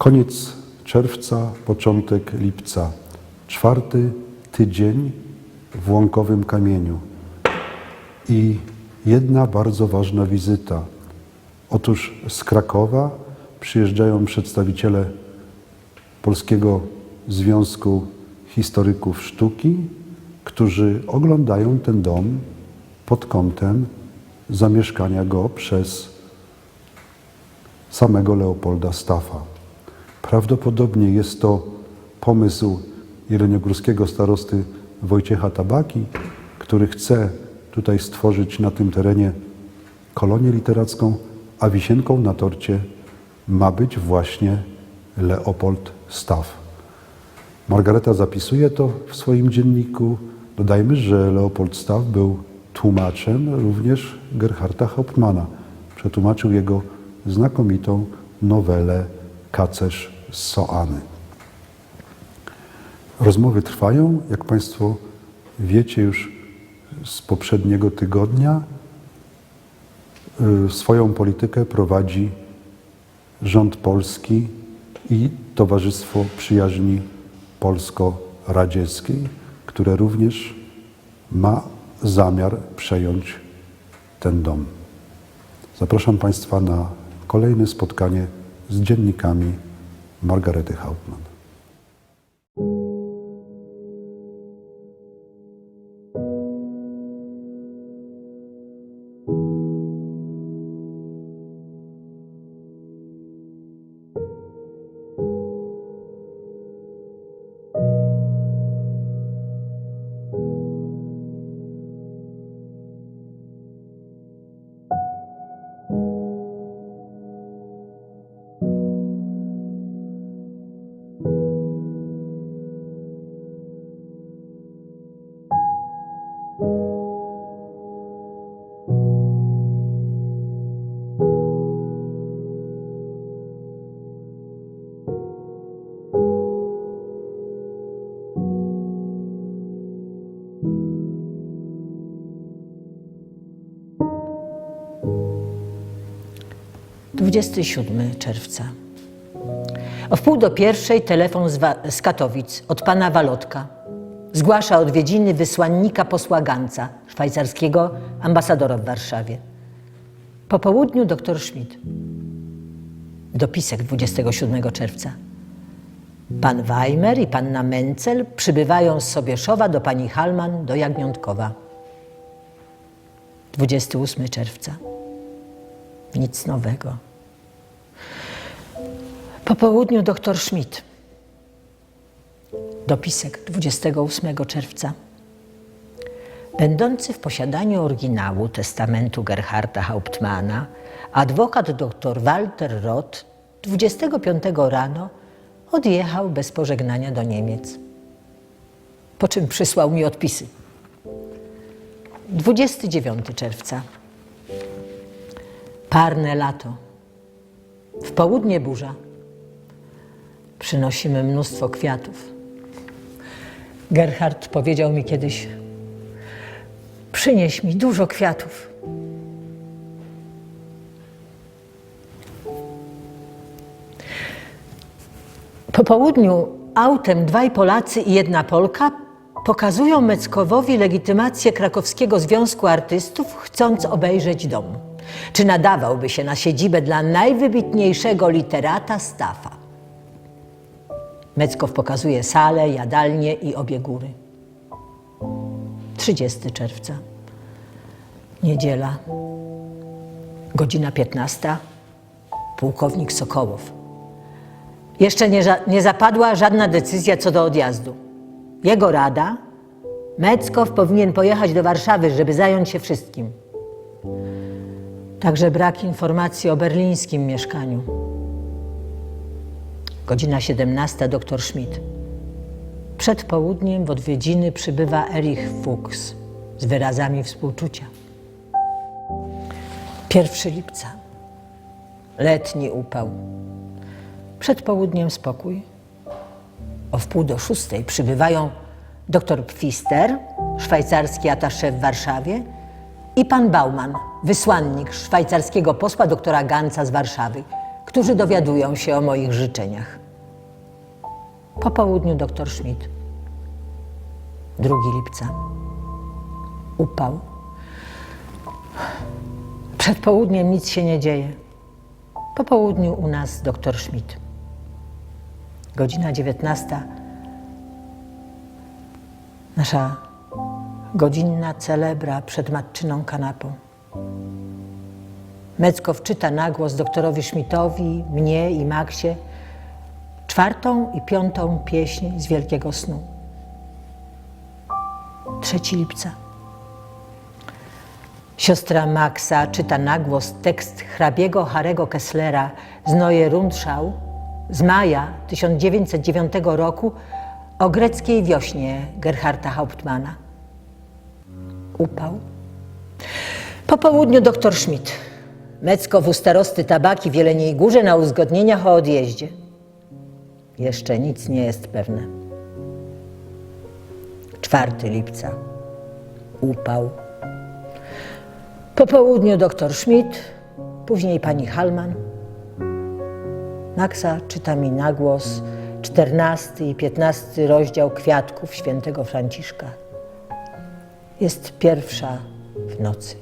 Koniec czerwca, początek lipca. Czwarty tydzień w Łąkowym Kamieniu. I jedna bardzo ważna wizyta. Otóż z Krakowa przyjeżdżają przedstawiciele Polskiego Związku Historyków Sztuki, którzy oglądają ten dom pod kątem zamieszkania go przez samego Leopolda Staffa. Prawdopodobnie jest to pomysł jeleniogórskiego starosty Wojciecha Tabaki, który chce tutaj stworzyć na tym terenie kolonię literacką, a wisienką na torcie ma być właśnie Leopold Staff. Margareta zapisuje to w swoim dzienniku. Dodajmy, że Leopold Staff był tłumaczem również Gerharda Hauptmana. Przetłumaczył jego znakomitą nowelę Kacerz Soany. Rozmowy trwają, jak Państwo wiecie już z poprzedniego tygodnia. Y, Swoją politykę prowadzi rząd polski i Towarzystwo Przyjaźni Polsko-Radzieckiej, które również ma zamiar przejąć ten dom. Zapraszam Państwa na kolejne spotkanie z dziennikami Margarety Hauptmann. 27 czerwca. O wpół do pierwszej telefon z, z Katowic od pana Walotka. Zgłasza odwiedziny wysłannika posła Ganca, szwajcarskiego ambasadora w Warszawie. Po południu doktor Schmidt. Dopisek 27 czerwca. Pan Weimer i panna Mencel przybywają z Sobieszowa do pani Halman do Jagniątkowa. 28 czerwca. Nic nowego. Po południu doktor Schmidt. Dopisek 28 czerwca. Będący w posiadaniu oryginału testamentu Gerharda Hauptmana, adwokat dr Walter Roth 25 rano odjechał bez pożegnania do Niemiec. Po czym przysłał mi odpisy. 29 czerwca. Parne lato. W południe burza. Przynosimy mnóstwo kwiatów. Gerhard powiedział mi kiedyś: Przynieś mi dużo kwiatów. Po południu autem dwaj Polacy i jedna Polka pokazują Meckowowi legitymację Krakowskiego Związku Artystów, chcąc obejrzeć dom. Czy nadawałby się na siedzibę dla najwybitniejszego literata Staffa? Meckow pokazuje salę, jadalnię i obie góry. 30 czerwca. Niedziela. Godzina 15. Pułkownik Sokołow. Jeszcze nie, nie zapadła żadna decyzja co do odjazdu. Jego rada, Meckow powinien pojechać do Warszawy, żeby zająć się wszystkim. Także brak informacji o berlińskim mieszkaniu. Godzina 17, doktor Schmidt. Przed południem w odwiedziny przybywa Erich Fuchs z wyrazami współczucia. 1 lipca. Letni upał. Przed południem spokój. O wpół do szóstej przybywają dr Pfister, szwajcarski atasze w Warszawie i pan Bauman, wysłannik szwajcarskiego posła doktora Ganca z Warszawy, którzy dowiadują się o moich życzeniach. Po południu doktor Schmidt. 2 lipca. Upał. Przed południem nic się nie dzieje. Po południu u nas doktor Schmidt. Godzina 19. Nasza godzinna celebra przed matczyną kanapą. Meckow czyta na głos doktorowi Schmidtowi, mnie i Maksie czwartą i piątą pieśń z Wielkiego Snu. 3 lipca. Siostra Maxa czyta na głos tekst hrabiego Harego Kesslera z Neue Rundschau z maja 1909 roku o greckiej wiośnie Gerharda Hauptmana. Upał. Po południu doktor Schmidt. Meckow u starosty tabaki w Jeleniej Górze na uzgodnieniach o odjeździe. Jeszcze nic nie jest pewne. 4 lipca. Upał. Po południu doktor Schmidt, później pani Hallman. Maxa czyta mi na głos 14 i 15 rozdział Kwiatków świętego Franciszka. Jest pierwsza w nocy.